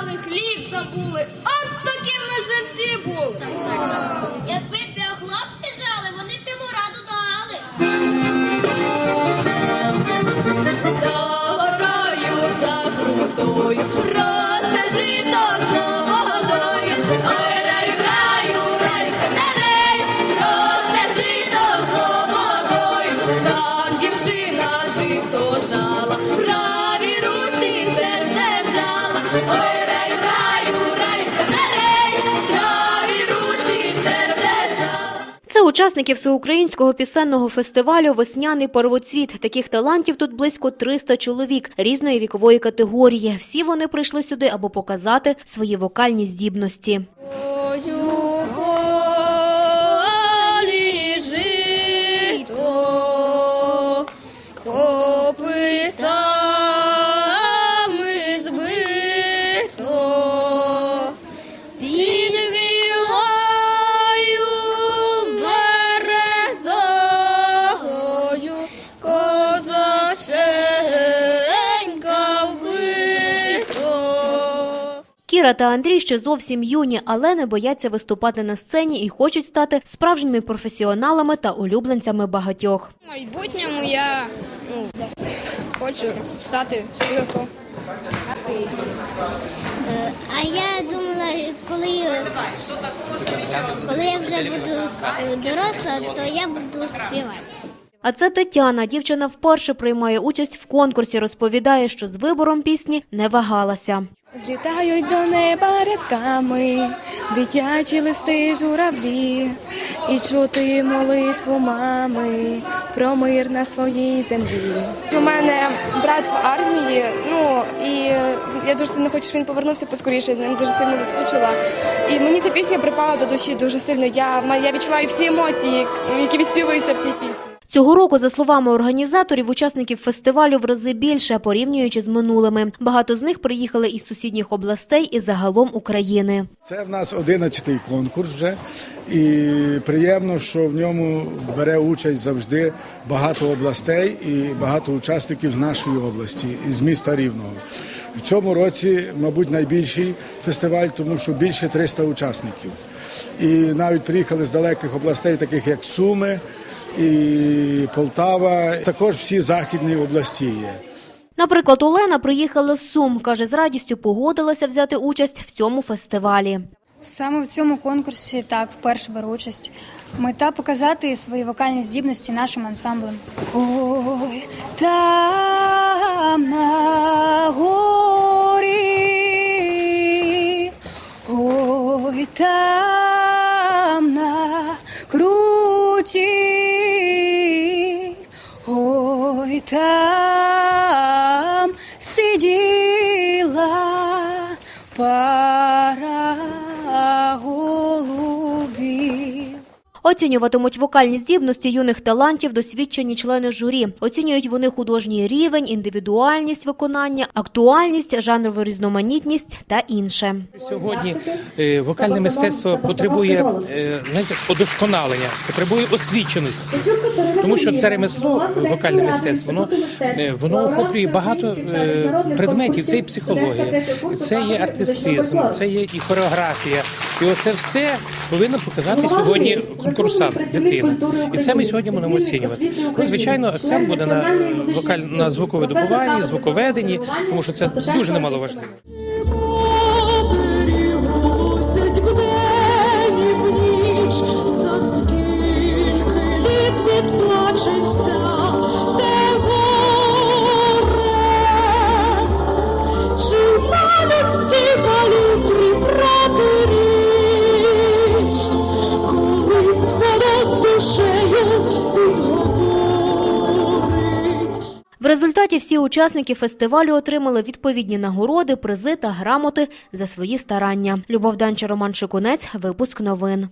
Забрали, хліб забули. От такі в нас жінці були. Так, так. Якби учасники всеукраїнського пісенного фестивалю Весняний первоцвіт. Таких талантів тут близько 300 чоловік різної вікової категорії. Всі вони прийшли сюди, аби показати свої вокальні здібності. Кіра та Андрій ще зовсім юні, але не бояться виступати на сцені і хочуть стати справжніми професіоналами та улюбленцями багатьох. В майбутньому я ну, хочу стати співаком. А я думала, коли, коли я вже буду е, доросла, то я буду співати. А це Тетяна. Дівчина вперше приймає участь в конкурсі. Розповідає, що з вибором пісні не вагалася. Злітають до неба рядками дитячі листи журавлі, і чути молитву мами про мир на своїй землі. У мене брат в армії, ну і я дуже сильно хочу, щоб він повернувся поскоріше. З ним дуже сильно заскучила. І мені ця пісня припала до душі дуже сильно. Я, я відчуваю всі емоції, які відспівуються в цій пісні. Цього року, за словами організаторів, учасників фестивалю в рази більше, порівнюючи з минулими. Багато з них приїхали із сусідніх областей і загалом України. Це в нас 11-й конкурс вже, і приємно, що в ньому бере участь завжди багато областей і багато учасників з нашої області, із міста Рівного. В цьому році, мабуть, найбільший фестиваль, тому що більше 300 учасників. І навіть приїхали з далеких областей, таких як Суми і Полтава, також всі західні області є. Наприклад, Олена приїхала з Сум. Каже, з радістю погодилася взяти участь в цьому фестивалі. Саме в цьому конкурсі так вперше беру участь. Мета показати свої вокальні здібності нашим ансамблем. Ой, там на горі, ой, там на круті, там сиділа Оцінюватимуть вокальні здібності юних талантів досвідчені члени журі. Оцінюють вони художній рівень, індивідуальність виконання, актуальність, жанрову різноманітність та інше. Сьогодні е, вокальне мистецтво потребує е, знаєте, удосконалення, потребує освіченості, тому що це ремесло, вокальне мистецтво, воно, е, воно охоплює багато предметів. Це і психологія, це є артистизм, це є і хореографія. І оце все повинно показати сьогодні конкурсант, дитина. І це ми сьогодні будемо оцінювати. Ну, звичайно, акцент буде на вокаль на звукове звуковидобуванні, звуковеденні, тому що це дуже немаловажливо. Матері гусять вдень і в ніч, за скільки літ відплачеться результаті всі учасники фестивалю отримали відповідні нагороди, призи та грамоти за свої старання. Любов Данча, Роман Шикунець. Випуск новин.